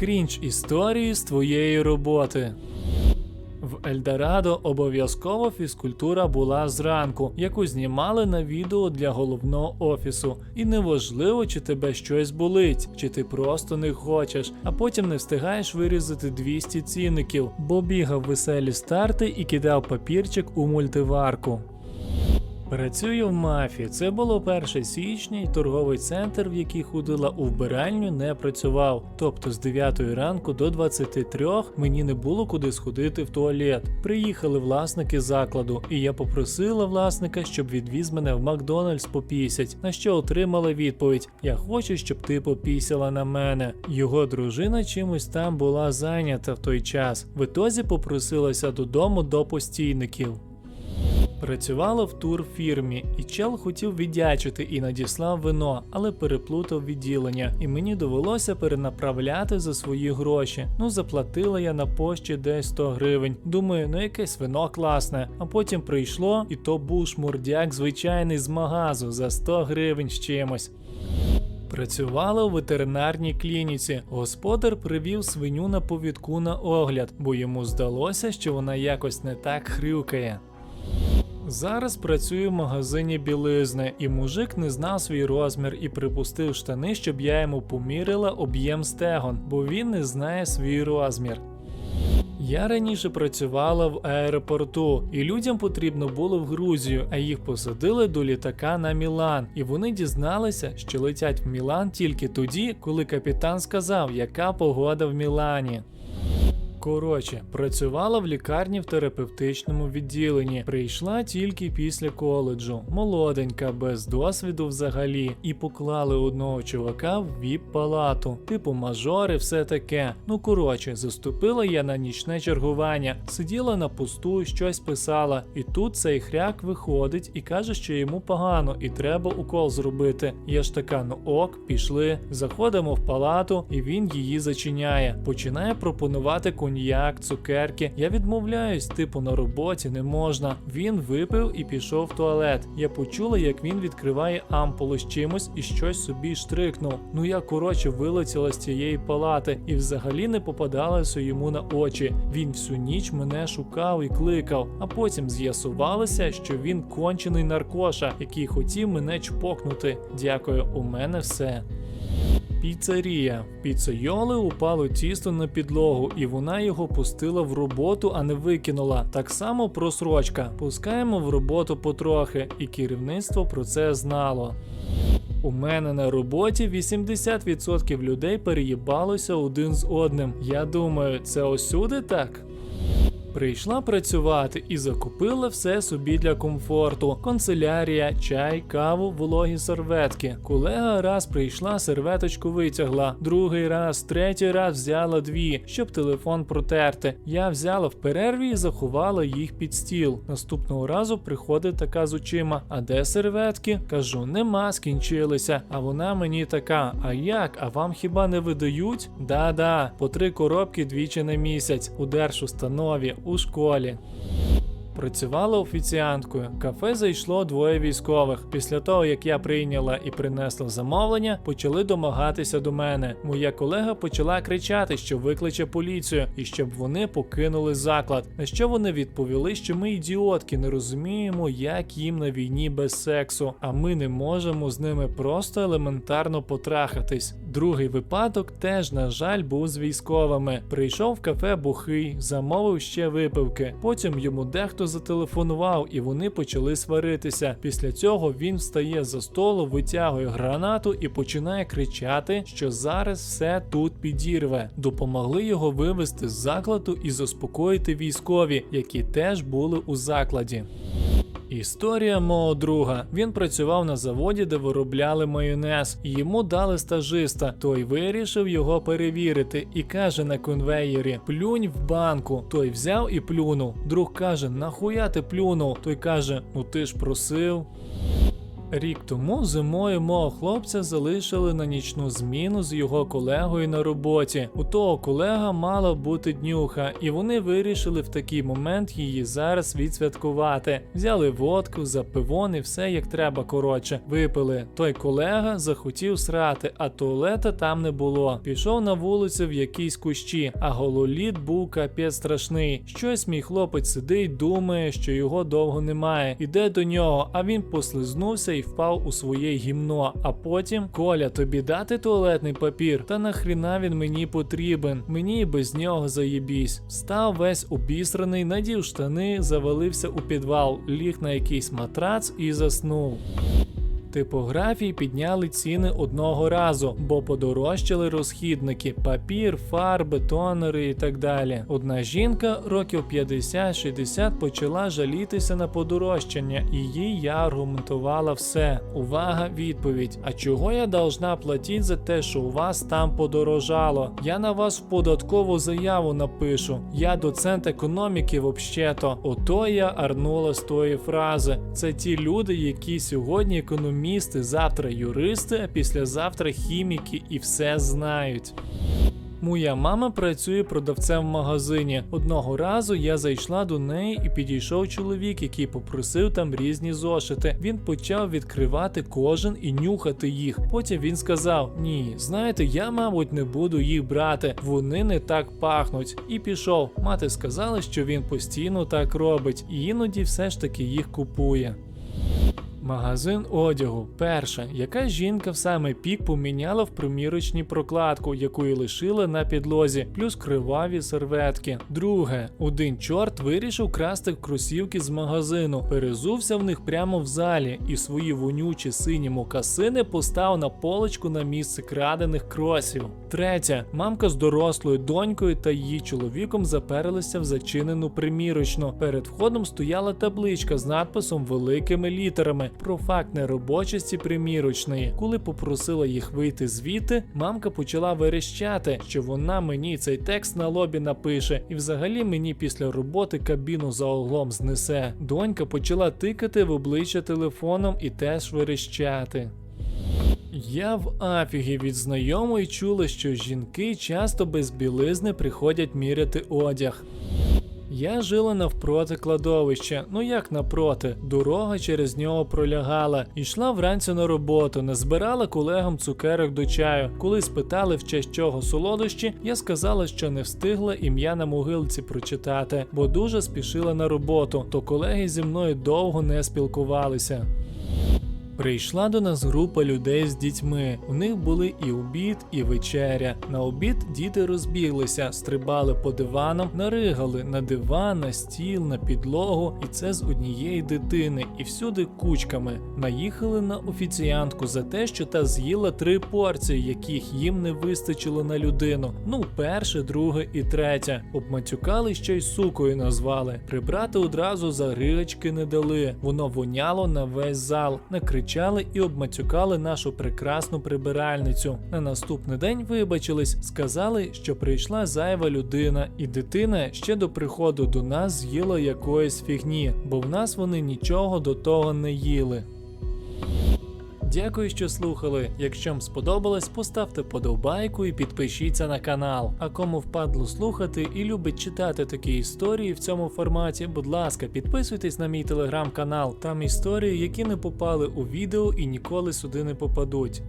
Крінж історії з твоєї роботи. В Ельдорадо обов'язково фізкультура була зранку, яку знімали на відео для головного офісу. І неважливо, чи тебе щось болить, чи ти просто не хочеш, а потім не встигаєш вирізати 200 цінників, бо бігав веселі старти і кидав папірчик у мультиварку. Працюю в мафі. Це було 1 січня, і торговий центр, в який ходила у вбиральню, не працював. Тобто з 9 ранку до 23 мені не було куди сходити в туалет. Приїхали власники закладу, і я попросила власника, щоб відвіз мене в Макдональдс попісять. На що отримала відповідь: Я хочу, щоб ти попісяла на мене. Його дружина чимось там була зайнята в той час. В ітозі попросилася додому до постійників. Працювала в турфірмі, і чел хотів віддячити і надіслав вино, але переплутав відділення, і мені довелося перенаправляти за свої гроші. Ну, заплатила я на пошті десь 100 гривень. Думаю, ну якесь вино класне. А потім прийшло, і то був шмурдяк звичайний з магазу за 100 гривень з чимось. Працювала у ветеринарній клініці. Господар привів свиню на повідку на огляд, бо йому здалося, що вона якось не так хрюкає. Зараз працюю в магазині білизни, і мужик не знав свій розмір і припустив штани, щоб я йому поміряла об'єм стегон, бо він не знає свій розмір. Я раніше працювала в аеропорту, і людям потрібно було в Грузію, а їх посадили до літака на Мілан. І вони дізналися, що летять в Мілан тільки тоді, коли капітан сказав, яка погода в Мілані. Коротше, працювала в лікарні в терапевтичному відділенні. Прийшла тільки після коледжу, молоденька, без досвіду взагалі, і поклали одного чувака в віп-палату, типу мажори, все таке. Ну коротше, заступила я на нічне чергування, сиділа на посту, щось писала, і тут цей хряк виходить і каже, що йому погано, і треба укол зробити. Я ж така, ну ок, пішли. Заходимо в палату, і він її зачиняє. Починає пропонувати коньяк, цукерки. Я відмовляюсь, типу на роботі не можна. Він випив і пішов в туалет. Я почула, як він відкриває ампулу з чимось і щось собі штрикнув. Ну я коротше вилетіла з цієї палати і взагалі не попадалася йому на очі. Він всю ніч мене шукав і кликав, а потім з'ясувалося, що він кончений наркоша, який хотів мене чпокнути. Дякую, у мене все. Піцерія. Піцейоли упало тісто на підлогу, і вона його пустила в роботу, а не викинула. Так само просрочка. Пускаємо в роботу потрохи, і керівництво про це знало. У мене на роботі 80% людей переїбалося один з одним. Я думаю, це осюди так? Прийшла працювати і закупила все собі для комфорту: канцелярія, чай, каву, вологі серветки. Колега раз прийшла, серветочку витягла, другий раз, третій раз взяла дві, щоб телефон протерти. Я взяла в перерві і заховала їх під стіл. Наступного разу приходить така з очима: А де серветки? Кажу, нема, скінчилися. А вона мені така: А як? А вам хіба не видають? Да-да, по три коробки двічі на місяць у держустанові у школі. Працювала офіціанткою. Кафе зайшло двоє військових. Після того, як я прийняла і принесла замовлення, почали домагатися до мене. Моя колега почала кричати, що викличе поліцію і щоб вони покинули заклад. На що вони відповіли, що ми ідіотки не розуміємо, як їм на війні без сексу, а ми не можемо з ними просто елементарно потрахатись. Другий випадок теж, на жаль, був з військовими. Прийшов в кафе бухий, замовив ще випивки. Потім йому дехто зателефонував, і вони почали сваритися. Після цього він встає за столу, витягує гранату і починає кричати, що зараз все тут підірве. Допомогли його вивести з закладу і заспокоїти військові, які теж були у закладі. Історія мого друга. Він працював на заводі, де виробляли майонез, йому дали стажиста. Той вирішив його перевірити і каже на конвеєрі: Плюнь в банку. Той взяв і плюнув. Друг каже: Нахуя ти плюнув? Той каже: Ну ти ж просив. Рік тому зимою мого хлопця залишили на нічну зміну з його колегою на роботі. У того колега мала бути днюха, і вони вирішили в такий момент її зараз відсвяткувати. Взяли водку, запивон і все як треба коротше. Випили. Той колега захотів срати, а туалета там не було. Пішов на вулицю в якійсь кущі, а гололід був капець страшний. Щось мій хлопець сидить, думає, що його довго немає. Іде до нього, а він послизнувся і впав у своє гімно. А потім Коля, тобі дати туалетний папір? Та нахріна він мені потрібен? Мені і без нього заєбісь. Став весь обісраний, надів штани, завалився у підвал, ліг на якийсь матрац і заснув. Типографії підняли ціни одного разу, бо подорожчали розхідники, папір, фарби, тонери і так далі. Одна жінка років 50-60 почала жалітися на подорожчання, і їй я аргументувала все. Увага, відповідь. А чого я должна платити за те, що у вас там подорожало? Я на вас податкову заяву напишу. Я доцент економіки, взагалі-то. Ото я арнула з тої фрази. Це ті люди, які сьогодні економісти, завтра юристи, а післязавтра хіміки і все знають. Моя мама працює продавцем в магазині. Одного разу я зайшла до неї і підійшов чоловік, який попросив там різні зошити. Він почав відкривати кожен і нюхати їх. Потім він сказав: Ні, знаєте, я, мабуть, не буду їх брати, вони не так пахнуть. І пішов. Мати сказала, що він постійно так робить, і іноді все ж таки їх купує. Магазин одягу. Перше, яка жінка в саме пік поміняла в примірочні прокладку, яку й лишила на підлозі, плюс криваві серветки. Друге, один чорт вирішив красти кросівки з магазину, перезувся в них прямо в залі і свої вонючі сині мокасини постав на полочку на місце крадених кросів. Третє, мамка з дорослою донькою та її чоловіком заперлися в зачинену примірочну. Перед входом стояла табличка з надписом великими літерами про факт неробочості примірочної. Коли попросила їх вийти звідти, мамка почала верещати, що вона мені цей текст на лобі напише, і взагалі мені після роботи кабіну за углом знесе. Донька почала тикати в обличчя телефоном і теж верещати. Я в афігі від знайомої чула, що жінки часто без білизни приходять міряти одяг. Я жила навпроти кладовища, ну як напроти, дорога через нього пролягала. Йшла вранці на роботу, не збирала колегам цукерок до чаю. Коли спитали в честь чого солодощі, я сказала, що не встигла ім'я на могилці прочитати, бо дуже спішила на роботу, то колеги зі мною довго не спілкувалися. Прийшла до нас група людей з дітьми. У них були і обід, і вечеря. На обід діти розбіглися, стрибали по диванам, наригали на диван, на стіл, на підлогу, і це з однієї дитини, і всюди кучками. Наїхали на офіціантку за те, що та з'їла три порції, яких їм не вистачило на людину. Ну, перше, друге і третє. Обматюкали ще й сукою назвали. Прибрати одразу за григочки не дали. Воно воняло на весь зал. Накричали і обмацюкали нашу прекрасну прибиральницю. На наступний день вибачились, сказали, що прийшла зайва людина, і дитина ще до приходу до нас з'їла якоїсь фігні, бо в нас вони нічого до того не їли. Дякую, що слухали. Якщо вам сподобалось, поставте подобайку і підпишіться на канал. А кому впадло слухати і любить читати такі історії в цьому форматі, будь ласка, підписуйтесь на мій телеграм-канал. Там історії, які не попали у відео і ніколи сюди не попадуть.